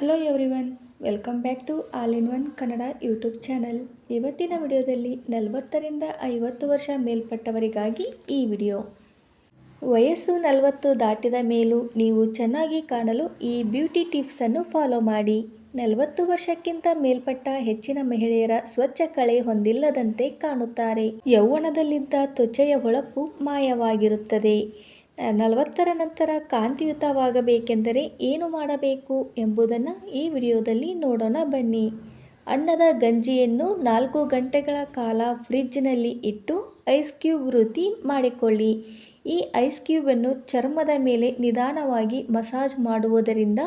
Hello everyone welcome back to all in one Kannada YouTube channel ಇವತ್ತಿನ ವಿಡಿಯೋದಲ್ಲಿ ನಲವತ್ತರಿಂದ ಐವತ್ತು ವರ್ಷ ಮೇಲ್ಪಟ್ಟವರಿಗಾಗಿ ಈ ವಿಡಿಯೋ. ವಯಸ್ಸು ನಲವತ್ತು ದಾಟಿದ ಮೇಲೂ ನೀವು ಚೆನ್ನಾಗಿ ಕಾಣಲು ಈ ಬ್ಯೂಟಿ ಟಿಪ್ಸನ್ನು ಫಾಲೋ ಮಾಡಿ. ನಲವತ್ತು ವರ್ಷಕ್ಕಿಂತ ಮೇಲ್ಪಟ್ಟ ಹೆಚ್ಚಿನ ಮಹಿಳೆಯರ ಸ್ವಚ್ಛ ಕಳೆ ಹೊಂದಿಲ್ಲದಂತೆ ಕಾಣುತ್ತಾರೆ. ಯೌವನದಲ್ಲಿದ್ದ ತ್ವಚೆಯ ಹೊಳಪು ಮಾಯವಾಗಿರುತ್ತದೆ. ನಲವತ್ತರ ನಂತರ ಕಾಂತಿಯುತವಾಗಬೇಕೆಂದರೆ ಏನು ಮಾಡಬೇಕು ಎಂಬುದನ್ನು ಈ ವಿಡಿಯೋದಲ್ಲಿ ನೋಡೋಣ ಬನ್ನಿ. ಅನ್ನದ ಗಂಜಿಯನ್ನು ನಾಲ್ಕು ಗಂಟೆಗಳ ಕಾಲ ಫ್ರಿಜ್ನಲ್ಲಿ ಇಟ್ಟು ಐಸ್ ಕ್ಯೂಬ್ ವೃತ್ತಿ ಮಾಡಿಕೊಳ್ಳಿ. ಈ ಐಸ್ ಕ್ಯೂಬನ್ನು ಚರ್ಮದ ಮೇಲೆ ನಿಧಾನವಾಗಿ ಮಸಾಜ್ ಮಾಡುವುದರಿಂದ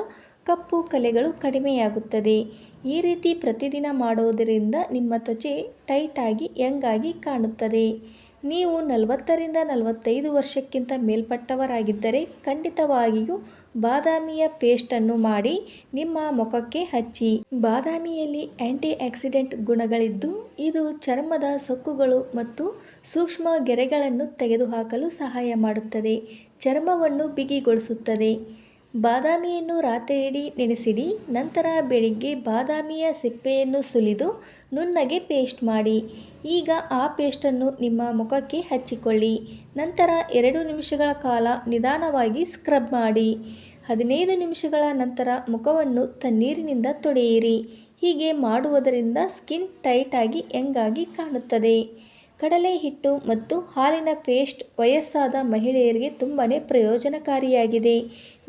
ಕಪ್ಪು ಕಲೆಗಳು ಕಡಿಮೆಯಾಗುತ್ತದೆ. ಈ ರೀತಿ ಪ್ರತಿದಿನ ಮಾಡುವುದರಿಂದ ನಿಮ್ಮ ತ್ವಚೆ ಟೈಟಾಗಿ ಯಂಗಾಗಿ ಕಾಣುತ್ತದೆ. ನೀವು ನಲವತ್ತರಿಂದ ನಲವತ್ತೈದು ವರ್ಷಕ್ಕಿಂತ ಮೇಲ್ಪಟ್ಟವರಾಗಿದ್ದರೆ ಖಂಡಿತವಾಗಿಯೂ ಬಾದಾಮಿಯ ಪೇಸ್ಟನ್ನು ಮಾಡಿ ನಿಮ್ಮ ಮುಖಕ್ಕೆ ಹಚ್ಚಿ. ಬಾದಾಮಿಯಲ್ಲಿ ಆ್ಯಂಟಿ ಆಕ್ಸಿಡೆಂಟ್ ಗುಣಗಳಿದ್ದು ಇದು ಚರ್ಮದ ಸೊಕ್ಕುಗಳು ಮತ್ತು ಸೂಕ್ಷ್ಮ ಗೆರೆಗಳನ್ನು ತೆಗೆದುಹಾಕಲು ಸಹಾಯ ಮಾಡುತ್ತದೆ. ಚರ್ಮವನ್ನು ಬಿಗಿಗೊಳಿಸುತ್ತದೆ. ಬಾದಾಮಿಯನ್ನು ರಾತ್ರಿಯಿಡೀ ನೆನೆಸಿಡಿ, ನಂತರ ಬೆಳಿಗ್ಗೆ ಬಾದಾಮಿಯ ಸಿಪ್ಪೆಯನ್ನು ಸುಲಿದು ನುಣ್ಣಗೆ ಪೇಸ್ಟ್ ಮಾಡಿ. ಈಗ ಆ ಪೇಸ್ಟನ್ನು ನಿಮ್ಮ ಮುಖಕ್ಕೆ ಹಚ್ಚಿಕೊಳ್ಳಿ. ನಂತರ ಎರಡು ನಿಮಿಷಗಳ ಕಾಲ ನಿಧಾನವಾಗಿ ಸ್ಕ್ರಬ್ ಮಾಡಿ. ಹದಿನೈದು ನಿಮಿಷಗಳ ನಂತರ ಮುಖವನ್ನು ತಣ್ಣೀರಿನಿಂದ ತೊಡೆಯಿರಿ ಹೀಗೆ ಮಾಡುವುದರಿಂದ ಸ್ಕಿನ್ ಟೈಟಾಗಿ ಯಂಗಾಗಿ ಕಾಣುತ್ತದೆ. ಕಡಲೆ ಹಿಟ್ಟು ಮತ್ತು ಹಾಲಿನ ಪೇಸ್ಟ್ ವಯಸ್ಸಾದ ಮಹಿಳೆಯರಿಗೆ ತುಂಬಾ ಪ್ರಯೋಜನಕಾರಿಯಾಗಿದೆ.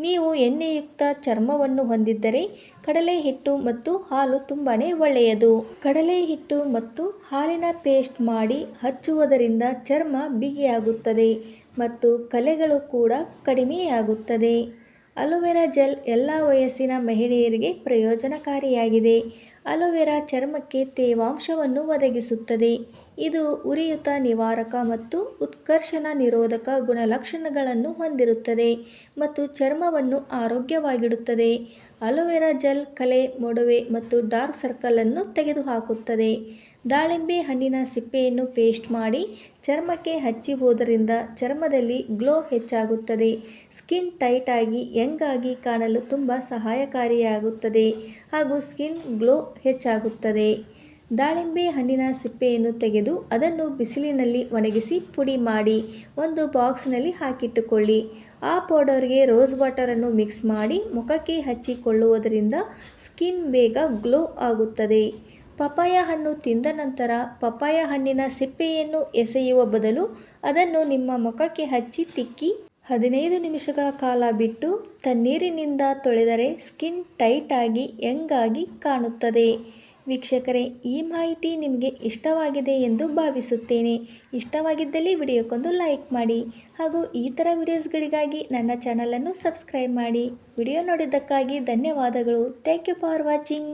ನೀವು ಎಣ್ಣೆಯುಕ್ತ ಚರ್ಮವನ್ನು ಹೊಂದಿದ್ದರೆ ಕಡಲೆ ಹಿಟ್ಟು ಮತ್ತು ಹಾಲು ತುಂಬಾ ಒಳ್ಳೆಯದು. ಕಡಲೆ ಹಿಟ್ಟು ಮತ್ತು ಹಾಲಿನ ಪೇಸ್ಟ್ ಮಾಡಿ ಹಚ್ಚುವುದರಿಂದ ಚರ್ಮ ಬಿಗಿಯಾಗುತ್ತದೆ ಮತ್ತು ಕಲೆಗಳು ಕೂಡ ಕಡಿಮೆಯಾಗುತ್ತದೆ. ಅಲೋವೆರಾ ಜೆಲ್ ಎಲ್ಲ ವಯಸ್ಸಿನ ಮಹಿಳೆಯರಿಗೆ ಪ್ರಯೋಜನಕಾರಿಯಾಗಿದೆ. ಅಲೋವೆರಾ ಚರ್ಮಕ್ಕೆ ತೇವಾಂಶವನ್ನು ಒದಗಿಸುತ್ತದೆ. ಇದು ಉರಿಯೂತ ನಿವಾರಕ ಮತ್ತು ಉತ್ಕರ್ಷಣ ನಿರೋಧಕ ಗುಣಲಕ್ಷಣಗಳನ್ನು ಹೊಂದಿರುತ್ತದೆ ಮತ್ತು ಚರ್ಮವನ್ನು ಆರೋಗ್ಯವಾಗಿಡುತ್ತದೆ. ಅಲೋವೆರಾ ಜೆಲ್ ಕಲೆ, ಮೊಡವೆ ಮತ್ತು ಡಾರ್ಕ್ ಸರ್ಕಲನ್ನು ತೆಗೆದುಹಾಕುತ್ತದೆ. ದಾಳಿಂಬೆ ಹಣ್ಣಿನ ಸಿಪ್ಪೆಯನ್ನು ಪೇಸ್ಟ್ ಮಾಡಿ ಚರ್ಮಕ್ಕೆ ಹಚ್ಚುವುದರಿಂದ ಚರ್ಮದಲ್ಲಿ ಗ್ಲೋ ಹೆಚ್ಚಾಗುತ್ತದೆ. ಸ್ಕಿನ್ ಟೈಟಾಗಿ ಆಗಿ ಕಾಣಲು ತುಂಬ ಸಹಾಯಕಾರಿಯಾಗುತ್ತದೆ ಹಾಗೂ ಸ್ಕಿನ್ ಗ್ಲೋ ಹೆಚ್ಚಾಗುತ್ತದೆ. ದಾಳಿಂಬೆ ಹಣ್ಣಿನ ಸಿಪ್ಪೆಯನ್ನು ತೆಗೆದು ಅದನ್ನು ಬಿಸಿಲಿನಲ್ಲಿ ಒಣಗಿಸಿ ಪುಡಿ ಮಾಡಿ ಒಂದು ಬಾಕ್ಸ್ನಲ್ಲಿ ಹಾಕಿಟ್ಟುಕೊಳ್ಳಿ. ಆ ಪೌಡರ್ಗೆ ರೋಸ್ ವಾಟರನ್ನು ಮಿಕ್ಸ್ ಮಾಡಿ ಮುಖಕ್ಕೆ ಹಚ್ಚಿಕೊಳ್ಳುವುದರಿಂದ ಸ್ಕಿನ್ ಬೇಗ ಗ್ಲೋ ಆಗುತ್ತದೆ. ಪಪಾಯ ಹಣ್ಣು ತಿಂದ ನಂತರ ಪಪಾಯ ಹಣ್ಣಿನ ಸಿಪ್ಪೆಯನ್ನು ಎಸೆಯುವ ಬದಲು ಅದನ್ನು ನಿಮ್ಮ ಮುಖಕ್ಕೆ ಹಚ್ಚಿ ತಿಕ್ಕಿ ಹದಿನೈದು ನಿಮಿಷಗಳ ಕಾಲ ಬಿಟ್ಟು ತಣ್ಣೀರಿನಿಂದ ತೊಳೆದರೆ ಸ್ಕಿನ್ ಟೈಟಾಗಿ, ಯಂಗಾಗಿ ಕಾಣುತ್ತದೆ. ವೀಕ್ಷಕರೇ, ಈ ಮಾಹಿತಿ ನಿಮಗೆ ಇಷ್ಟವಾಗಿದೆ ಎಂದು ಭಾವಿಸುತ್ತೇನೆ. ಇಷ್ಟವಾಗಿದ್ದಲ್ಲಿ ವಿಡಿಯೋಕ್ಕೊಂದು ಲೈಕ್ ಮಾಡಿ ಹಾಗೂ ಈ ಥರ ವಿಡಿಯೋಸ್ಗಳಿಗಾಗಿ ನನ್ನ ಚಾನಲನ್ನು ಸಬ್ಸ್ಕ್ರೈಬ್ ಮಾಡಿ. ವಿಡಿಯೋ ನೋಡಿದ್ದಕ್ಕಾಗಿ ಧನ್ಯವಾದಗಳು. Thank you for watching.